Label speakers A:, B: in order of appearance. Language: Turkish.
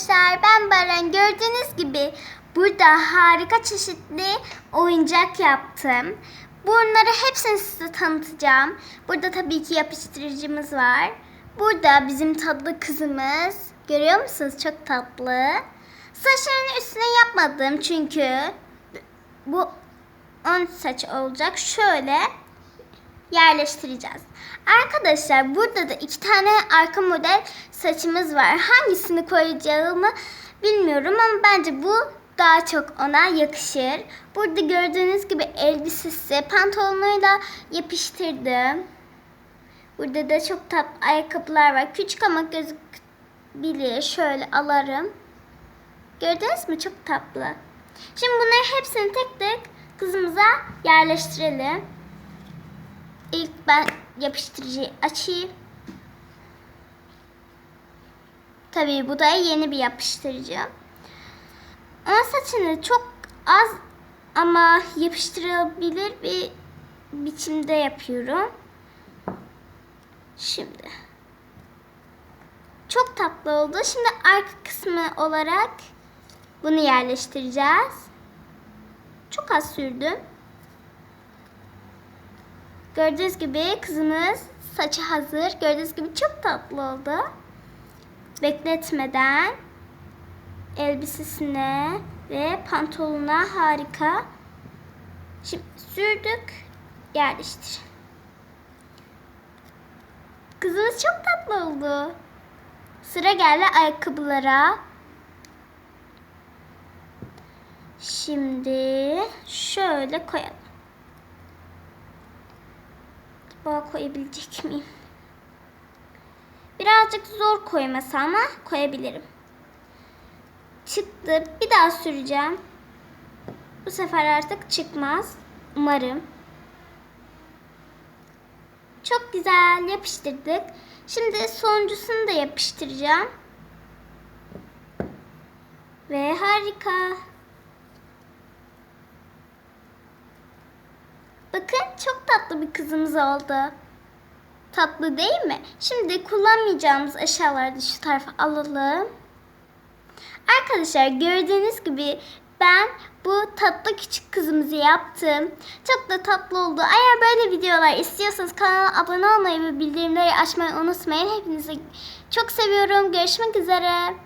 A: Arkadaşlar ben Baran. Gördüğünüz gibi burada harika çeşitli oyuncak yaptım. Bunları hepsini size tanıtacağım. Burada tabii ki yapıştırıcımız var. Burada bizim tatlı kızımız. Görüyor musunuz? Çok tatlı. Saçlarını üstüne yapmadım çünkü bu ön saç olacak. Şöyle yerleştireceğiz. Arkadaşlar burada da iki tane arka model saçımız var. Hangisini koyacağımı bilmiyorum ama bence bu daha çok ona yakışır. Burada gördüğünüz gibi elbisesi pantolonuyla yapıştırdım. Burada da çok tatlı ayakkabılar var. Küçük ama gözükebilir. Şöyle alarım. Gördünüz mü? Çok tatlı. Şimdi bunları hepsini tek tek kızımıza yerleştirelim. İlk ben yapıştırıcıyı açayım. Tabii bu da yeni bir yapıştırıcı. Ön saçını çok az ama yapıştırılabilir bir biçimde yapıyorum. Şimdi. Çok tatlı oldu. Şimdi arka kısmı olarak bunu yerleştireceğiz. Çok az sürdüm. Gördüğünüz gibi kızımız saçı hazır. Gördüğünüz gibi çok tatlı oldu. Bekletmeden elbisesine ve pantolonuna harika. Şimdi sürdük. Yerleştir. Kızımız çok tatlı oldu. Sıra geldi ayakkabılara. Şimdi şöyle koyalım. Acaba koyabilecek miyim? Birazcık zor koyması ama koyabilirim. Çıktı. Bir daha süreceğim. Bu sefer artık çıkmaz. Umarım. Çok güzel yapıştırdık. Şimdi sonuncusunu da yapıştıracağım. Ve harika. Bakın çok tatlı bir kızımız oldu. Tatlı değil mi? Şimdi kullanmayacağımız eşyaları şu tarafa alalım. Arkadaşlar gördüğünüz gibi ben bu tatlı küçük kızımızı yaptım. Çok da tatlı oldu. Eğer böyle videolar istiyorsanız kanala abone olmayı ve bildirimleri açmayı unutmayın. Hepinizi çok seviyorum. Görüşmek üzere.